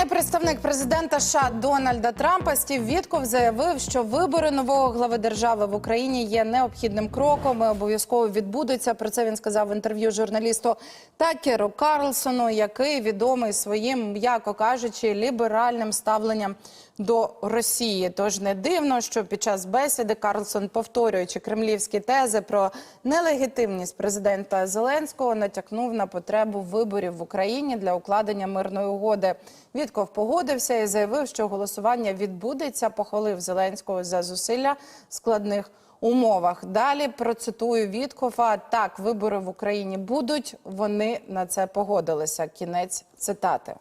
Спеціальний представник президента США Дональда Трампа Стів Вітков заявив, що вибори нового глави держави в Україні є необхідним кроком і обов'язково відбудуться. Про це він сказав в інтерв'ю журналісту Такеру Карлсону, який відомий своїм, м'яко кажучи, ліберальним ставленням до Росії. Тож не дивно, що під час бесіди Карлсон, повторюючи кремлівські тези про нелегітимність президента Зеленського, натякнув на потребу виборів в Україні для укладення мирної угоди. Вітков погодився і заявив, що голосування відбудеться. Похвалив Зеленського за зусилля складних умовах. Далі процитую Віткова: так, вибори в Україні будуть. Вони на це погодилися. Кінець цитати.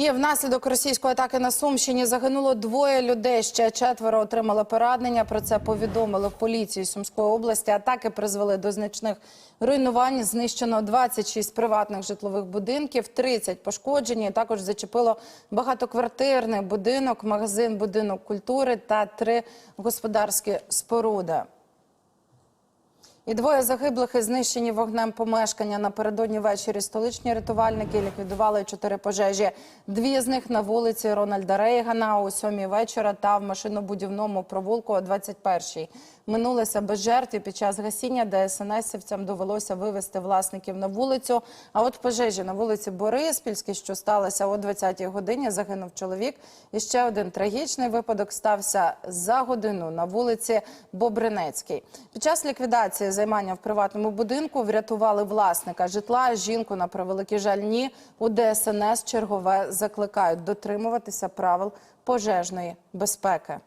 І внаслідок російської атаки на Сумщині загинуло двоє людей. Ще четверо отримали поранення. Про це повідомили в поліції Сумської області. Атаки призвели до значних руйнувань. Знищено 26 приватних житлових будинків, 30 пошкоджені. Також зачепило багатоквартирний будинок, магазин, будинок культури та три господарські споруди. І двоє загиблих і знищені вогнем помешкання. Напередодні ввечері столичні рятувальники ліквідували чотири пожежі. Дві з них на вулиці Рональда Рейгана о сьомій вечора та в машинобудівному провулку о 21-й. Минулося без жертв і під час гасіння ДСНСівцям довелося вивезти власників на вулицю. А от пожежі на вулиці Бориспільській, що сталося о 20-й годині, загинув чоловік. І ще один трагічний випадок стався за годину на вулиці Бобринецькій. Під час ліквідації займання в приватному будинку врятували власника житла. Жінку на превеликий жаль ні. У ДСНС чергове закликають дотримуватися правил пожежної безпеки.